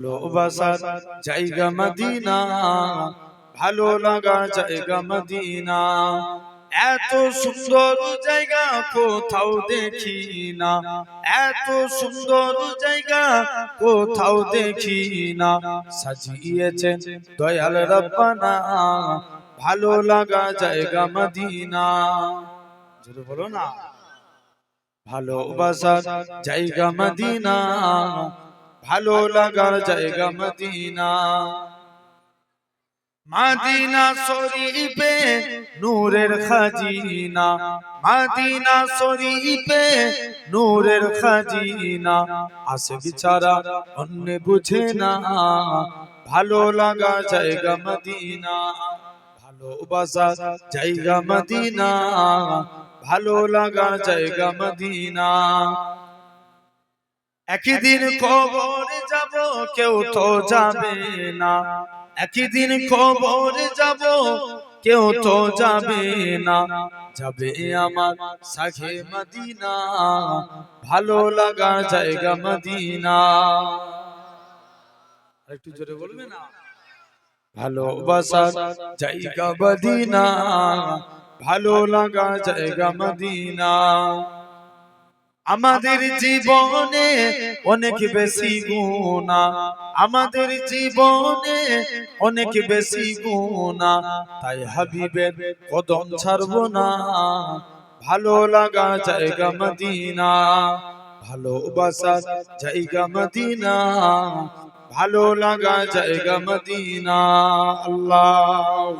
ভালোবাসার জায়গা মদিনা, ভালো লাগা জায়গা মদিনা। এত সুন্দর জায়গা কোথাও দেখি না এত সুন্দর জায়গা কোথাও দেখি না সাজিয়েছেন দয়াল রব্বানা, ভালো লাগা জায়গা মদিনা। জোরে বলো না। ভালোবাসার জায়গা মদিনা ভালো লাগার জায়গা মদিনা। মাদিনা শরীফে নূরের খাজিনা। মাদিনা শরীফে নূরের খাজিনা। আসে বিচারা অন্য বুঝে না। ভালো লাগা জায়গা মদিনা। ভালোবাসা জায়গা মদিনা। ভালো লাগা জায়গা মদিনা। একদিন কবরে যাব কেউ তো যাবে না। একদিন কবরে যাব কেউ তো যাবে না। যাবে আমার সাখে মদিনা। ভালো লাগা জায়গা মদিনা। একটু জোরে বলবে না? ভালোবাসার জায়গা মদিনা। ভালো লাগা জায়গা মদিনা। আমাদের জীবনে অনেক বেশি গুণা। আমাদের জীবনে অনেক বেশি গুণা। তাই হাবিবের কদম ছাড়বো না। ভালো লাগা জায়গা মদিনা। ভালোবাসার জায়গা মদিনা। ভালো লাগা জায়গা মদিনা। আল্লাহ